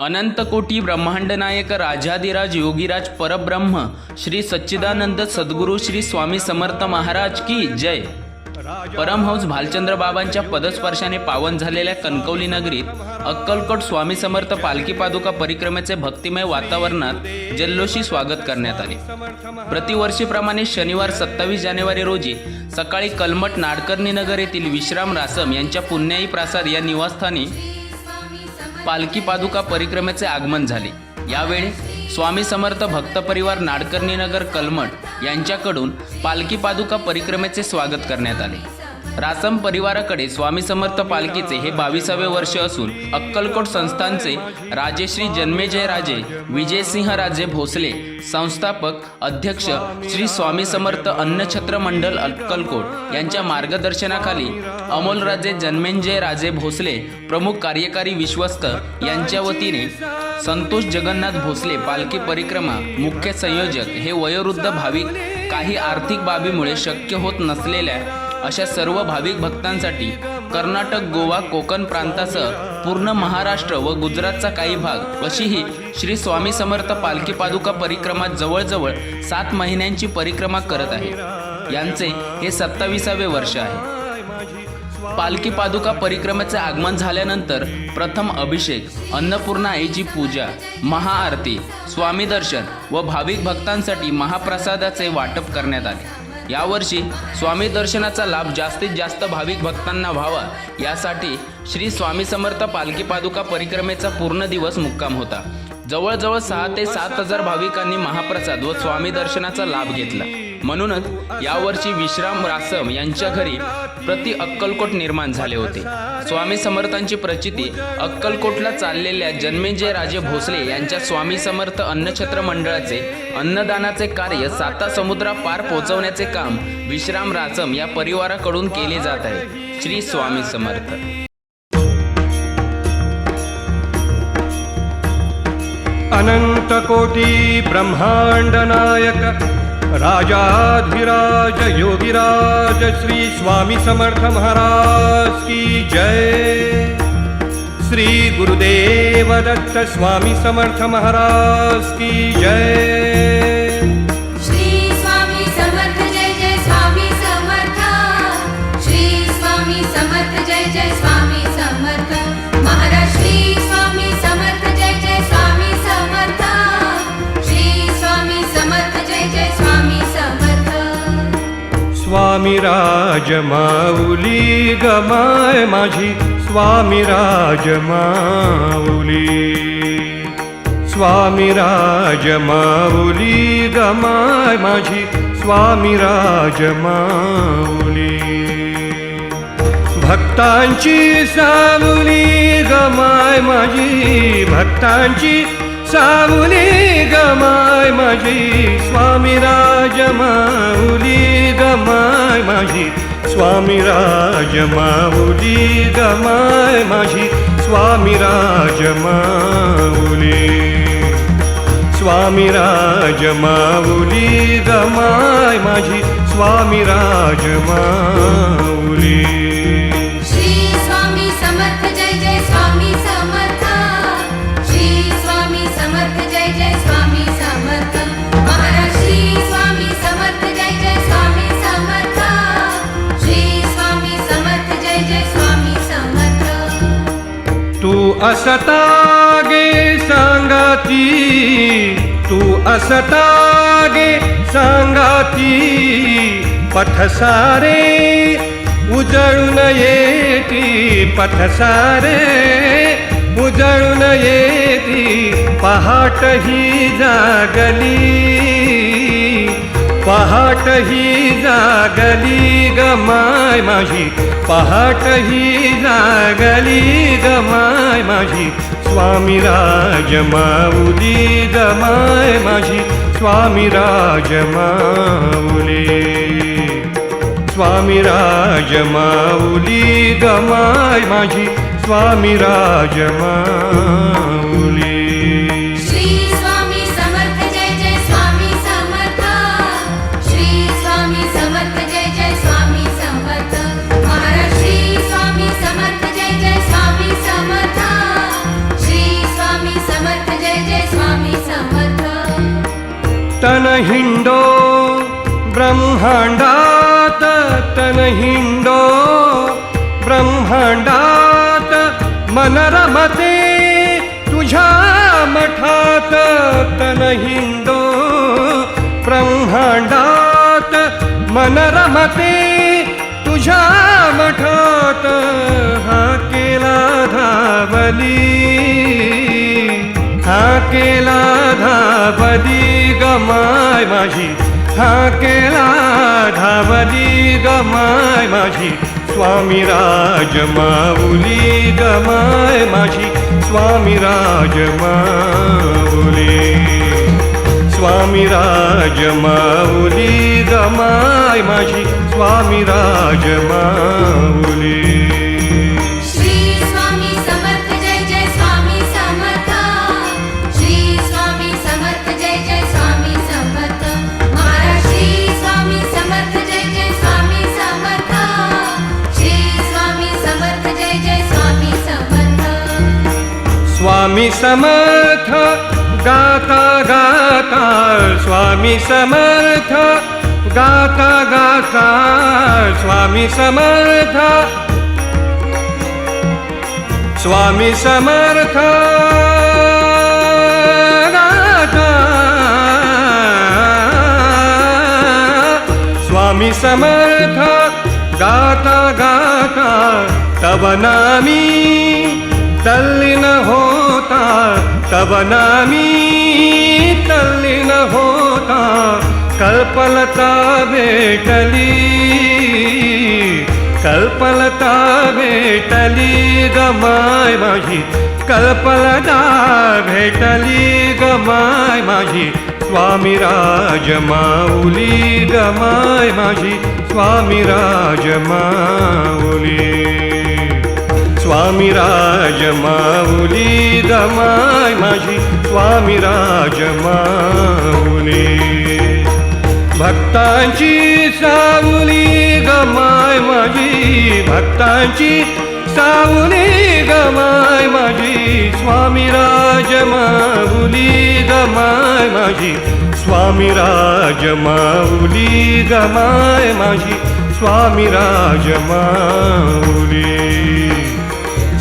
अनंतकोटी ब्रह्मांड नायक राजाधिराज योगीराज परब्रह्म श्री सच्चिदानंद सद्गुरू श्री स्वामी समर्थ महाराज की जय. परमहंस भालचंद्र बाबांच्या पदस्पर्शाने पावन झालेल्या कणकवली नगरीत अक्कलकोट स्वामी समर्थ पालखी पादुका परिक्रमेचे भक्तिमय वातावरणात जल्लोषी स्वागत करण्यात आले. प्रतिवर्षीप्रमाणे शनिवार सत्तावीस जानेवारी रोजी सकाळी कलमट नाडकर्णी नगर येथील विश्राम रासम यांच्या पुण्याई प्रासाद या निवासस्थानी पालखी पादुका परिक्रमेचे आगमन झाले. यावेळी स्वामी समर्थ भक्त परिवार नाडकर्णी नगर यांच्याकडून पालखी पादुका परिक्रमेचे स्वागत करण्यात आले. रासम परिवाराकडे स्वामी समर्थ पालखीचे हे बावीसावे वर्ष असून अक्कलकोट संस्थानचे राजेश्री जन्मेजय राजे विजयसिंह राजे भोसले संस्थापक अध्यक्ष श्री स्वामी समर्थ अन्नछत्र मंडल अक्कलकोट यांच्या मार्गदर्शनाखाली अमोलराजे जन्मेंजय राजे भोसले प्रमुख कार्यकारी विश्वस्त यांच्या वतीने संतोष जगन्नाथ भोसले पालखी परिक्रमा मुख्य संयोजक हे वयोवृद्ध भाविक काही आर्थिक बाबीमुळे शक्य होत नसलेल्या अशा सर्व भाविक भक्तांसाठी कर्नाटक गोवा कोकण प्रांतासह पूर्ण महाराष्ट्र व गुजरातचा काही भाग अशी ही श्री स्वामी समर्थ पालखी पादुका परिक्रमा जवळजवळ सात महिन्यांची परिक्रमा करत आहे. यांचे हे सत्ताविसावे वर्ष आहे. पालखी पादुका परिक्रमेचे आगमन झाल्यानंतर प्रथम अभिषेक अन्नपूर्णा आईची पूजा महाआरती स्वामी दर्शन व भाविक भक्तांसाठी महाप्रसादाचे वाटप करण्यात आले. यावर्षी स्वामी दर्शनाचा लाभ जास्तीत जास्त भाविक भक्तांना व्हावा. यासाठी श्री स्वामी समर्थ पालखी पादुका परिक्रमेचा पूर्ण दिवस मुक्काम होता. जवळजवळ सहा ते सात हजार भाविकांनी महाप्रसाद व स्वामी दर्शनाचा लाभ घेतला. म्हणूनच यावर्षी विश्राम रासम यांच्या घरी प्रति अक्कलकोट निर्माण झाले होते. स्वामी समर्थांची प्रचिती अक्कलकोटला चाललेल्या जन्मेजय राजे भोसले यांच्या स्वामी समर्थ अन्नछत्र मंडळाचे अन्नदानाचे कार्य साता समुद्रा पार पोहोचवण्याचे काम विश्राम रासम या परिवाराकडून केले जात आहे. श्री स्वामी समर्थ. अनन्तकोटि ब्रह्माण्डनायक राजाधिराज योगिराज श्री स्वामी समर्थ महाराज की जय। श्री गुरुदेव दत्त स्वामी समर्थ महाराज की जय। स्वामी राज माऊली गमाय माझी स्वामी राज माऊली स्वामी राज माऊली गमाय माझी स्वामी राज माऊली भक्तांची सावली गमाय माझी भक्तांची सावली गमाय माझी. स्वामी राज माऊली गमाय माझी. स्वामी राज माऊली गमाय माझी. स्वामी राज माऊली स्वामी राज माऊली गमाय माझी. स्वामी राज माऊली तू असता गे सांगाती तू असता गे सांगाती पथसारे उजळून येती पथसारे उजळून येती पहाट ही जागली पहाट ही जागली गमाय माझी पहाट ही जागली गमाय माझी स्वामी राज माऊली गमाय माझी स्वामी राज माऊली स्वामी राज माऊली गमाय माझी स्वामी राज माऊली तनहिंडो ब्रह्मांडात तनहिंडो ब्रह्मांडात मनरमते तुझ्या मठात तनहिंडो ब्रह्मांडात मनरमते तुझ्या मठात हा केला धावली हा केला धावली. गमाय माझी. हा केला धावली गमाय माझी. स्वामी राज माऊली गमाय माझी. स्वामी राज माऊली. स्वामी राज माऊली गमाय माझी. स्वामी राज माऊली. स्वामी समर्थ गाता गाता स्वामी समर्थ गाता गाता स्वामी समर्थ। स्वामी समर्थ गाता। स्वामी समर्थ गाता गाता तव नामी तल्लीन हो तव नामी तल्लीन होता कल्पलता भेटली कल्पलता भेटली गमाय माझी कल्पलता भेटली गमाय माझी स्वामी राज माऊली गमाय माझी स्वामी राज माऊली स्वामी राज माऊली गमाय माझी स्वामी राज माऊली. भक्तांची सावली गमाय माझी, भक्तांची सावली गमाय माझी स्वामी राज माऊली गमाय माझी स्वामी राज माऊली गमाय माझी स्वामी राज माऊली.